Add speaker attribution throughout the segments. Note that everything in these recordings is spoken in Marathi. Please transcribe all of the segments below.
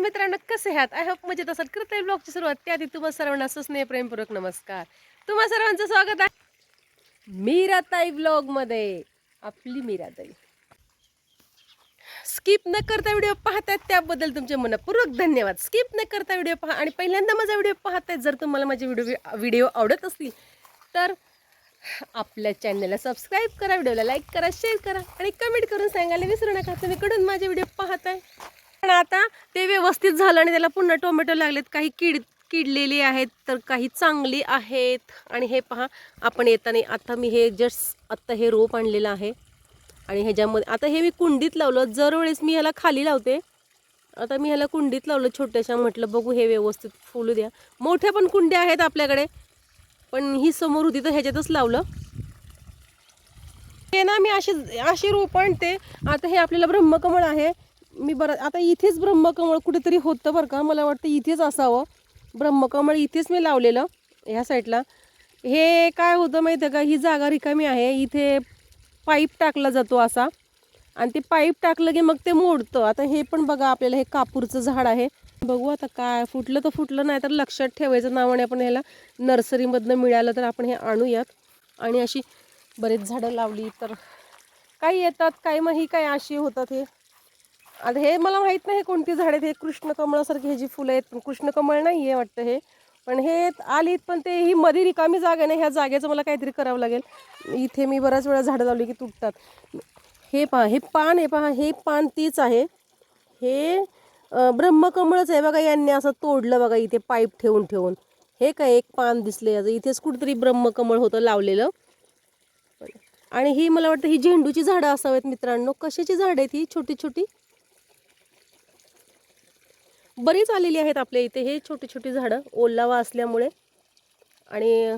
Speaker 1: मित्रांनो कसे आहात? आय होप मजेत असाल. करता ब्लॉगची सुरुवात त्याआधी तुम्हाला सर्वांना सुस्नेह प्रेमपूर्वक नमस्कार. तुम्हा सर्वांचं स्वागत आहे मीराताई ब्लॉगमध्ये आपली मीराताई. स्किप न करता व्हिडिओ पाहतायत त्याबद्दल तुमचे मनपूर्वक धन्यवाद. स्किप न करता व्हिडिओ पहा आणि पहिल्यांदा माझा व्हिडिओ पाहतायत. जर तुम्हाला माझे व्हिडिओ व्हिडिओ आवडत असतील तर आपल्या चॅनलला सबस्क्राईब करा व्हिडिओला लाईक करा शेअर करा आणि कमेंट करून सांगायला विसरू नका. तुम्ही कडून माझे व्हिडिओ पाहताय? व्यवस्थित झालं आणि त्याला पुन्हा टोमॅटो लागलेत. काही किड किडलेली आहेत तर काही चांगली आहेत. आणि हे पहा आपण येताना आता मी हे जस्ट आत्ता हे रोप आणलेलं आहे. आणि ह्याच्यामध्ये आता हे मी कुंडीत लावलं. जर वेळेस मी ह्याला खाली लावते. आता मी ह्याला कुंडीत लावलं छोट्याशा. म्हटलं बघू हे व्यवस्थित फुलू द्या. मोठ्या पण कुंड्या आहेत आपल्याकडे. पण ही समोर होती तर ह्याच्यातच लावलं. हे ना मी अशी अशी रोप आणते. आता हे आपल्याला ब्रह्मकमळ आहे. मी बरं आता इथेच ब्रह्मकमळ कुठेतरी होतं बरं का. मला वाटतं इथेच असावं. ब्रह्मकमळ इथेच मी लावलेलं ह्या साईडला. हे काय होतं माहिती आहे का? ही जागा रिकामी आहे. इथे पाईप टाकला जातो असा. आणि ते पाईप टाकलं की मग ते मोडतं. आता हे पण बघा आपल्याला हे कापूरचं झाड आहे. बघू आता काय फुटलं तर फुटलं नाही तर लक्षात ठेवायचं नावाने आपण ह्याला नर्सरीमधनं मिळालं तर आपण हे आणूयात. आणि अशी बरेच झाडं लावली तर काही येतात काही मग ही काय अशी होतात हे. आता हे मला माहीत नाही हे कोणती झाड आहेत. हे कृष्णकमळासारखी जी फुलं आहेत पण कृष्णकमळ नाही आहे वाटतं हे. पण हे आलीत पण ते ही मध्ये रिकामी जागा नाही ह्या जागेचं मला काहीतरी करावं लागेल. इथे मी बऱ्याच वेळा झाडं लावली की तुटतात. हे पहा हे पान आहे पहा हे पान तीच आहे. हे ब्रह्मकमळच आहे बघा यांनी असं तोडलं बघा इथे पाईप ठेवून ठेवून. हे काय एक पान दिसले याचं इथेच कुठेतरी ब्रह्मकमळ होतं लावलेलं. आणि ही मला वाटतं ही झेंडूची झाडं असावेत मित्रांनो. कशाची झाडं आहेत ही छोटी छोटी? बरीच आलेली आहेत आपल्या इथे. हे छोटी छोटी झाडं ओलावा असल्यामुळे. आणि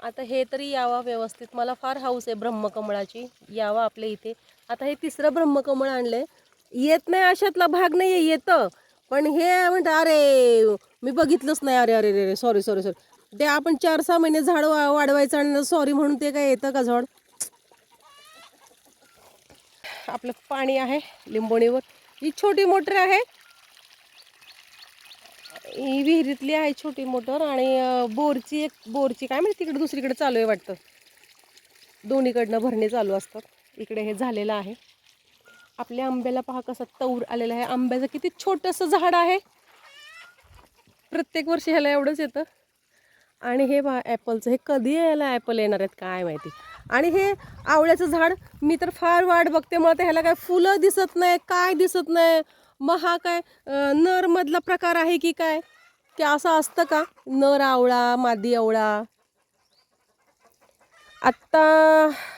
Speaker 1: आता हे तरी यावा व्यवस्थित. मला फार हाऊस आहे ब्रह्मकमळाची. यावा आपल्या इथे. आता हे तिसरं ब्रह्मकमळ आणलंय. येत नाही अशातला भाग नाही आहे येतं. पण हे म्हणतं अरे मी बघितलंच नाही. अरे अरे अरे सॉरी सॉरी सॉरी ते आपण चार सहा महिने झाड वाढवायचं आणि सॉरी म्हणून ते काय येतं का झाड? आपलं पाणी आहे लिंबोणीवर. ही छोटी मोटर आहे. ही विहिरीतली आहे छोटी मोटर आणि बोरची एक बोरची काय माहिती तिकडे दुसरीकडे चालू आहे वाटतं. दोन्हीकडनं भरणे चालू असतात. इकडे हे झालेलं आहे. आपल्या आंब्याला पहा कसा तौर आलेला आहे. आंब्याचं किती छोटंसं झाड आहे. प्रत्येक वर्षी ह्याला एवढंच येतं. आणि हे बा ॲपलचं हे कधी यायला ॲपल येणार आहेत काय माहिती. आणि हे आवळ्याचं झाड मी तर फार वाट बघते. मला तर ह्याला काय फुलं दिसत नाही काय दिसत नाही. मग हा काय नरमधला प्रकार आहे की काय? की असं असतं का? नर आवळा मादी आवळा? आत्ता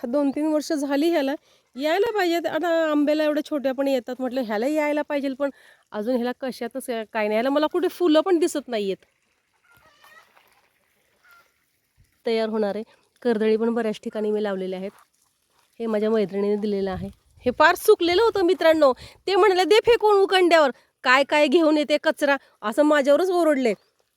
Speaker 1: दोन तीन वर्ष झाली ह्याला. यायला पाहिजेत. आता आंब्याला एवढ्या छोट्या पण येतात. म्हटलं ह्याला यायला पाहिजे पण अजून ह्याला कशातच काय नाही. ह्याला मला कुठे फुलं पण दिसत नाही आहेत तयार होणार. आहे कर्दळी पण बऱ्याच ठिकाणी मी लावलेले आहेत. हे माझ्या मैत्रिणीने दिलेलं आहे. हे फार सुकलेलं होतं मित्रांनो. ते म्हणाले दे फेकून उकंड्यावर. काय काय घेऊन येते कचरा? असं माझ्यावरच ओरडले.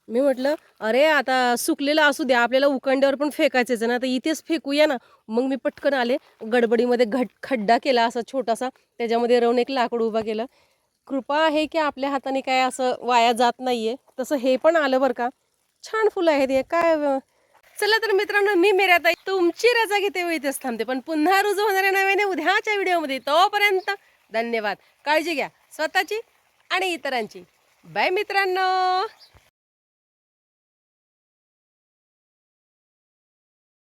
Speaker 1: मी म्हटलं अरे आता सुकलेलं असू द्या. आपल्याला उकंड्यावर पण फेकायचंच ना. तर इथेच फेकूया ना. मग मी पटकन आले. गडबडीमध्ये घट खड्डा केला असा छोटासा. त्याच्यामध्ये रवून एक लाकूड उभा केलं. कृपा आहे की आपल्या हाताने काय असं वाया जात नाही आहे तसं हे पण आलं बरं का. छान फुलं आहेत हे. काय चला तर मित्रांनो मी मेऱ्याताई तुमची रजा घेते व इथेच थांबते. पण पुन्हा रुजू होणाऱ्या नव्याने उद्याच्या व्हिडिओमध्ये. तोपर्यंत धन्यवाद. काळजी घ्या. स्वतःची आणि इतरांची. बाय मित्रांनो.